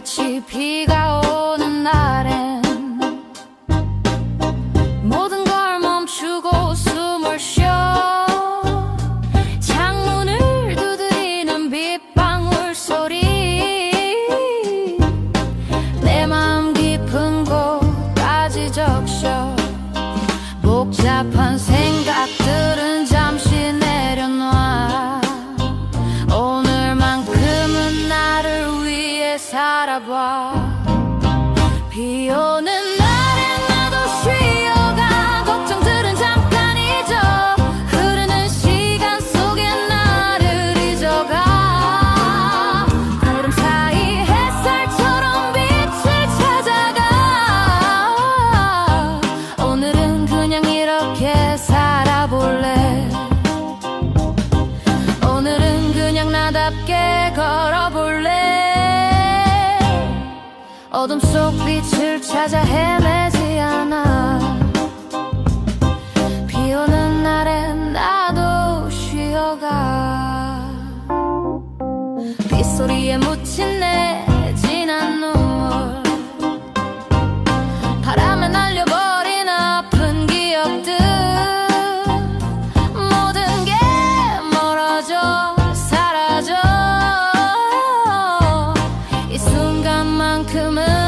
같이 비가 살아봐. 비 오는 날엔 나도 쉬어가. 걱정들은 잠깐 잊어. 흐르는 시간 속에 나를 잊어가. 구름 사이 햇살처럼 빛을 찾아가. 오늘은 그냥 이렇게 살아볼래? 오늘은 그냥 나답게 걸어볼래 어둠 속 빛을 찾아 헤매지 않아. 비 오는 날엔 나도 쉬어가. 빗소리에 묻힌 내 come on.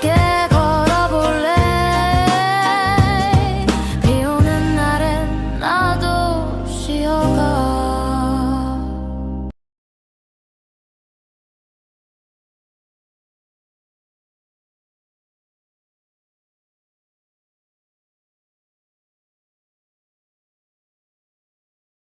que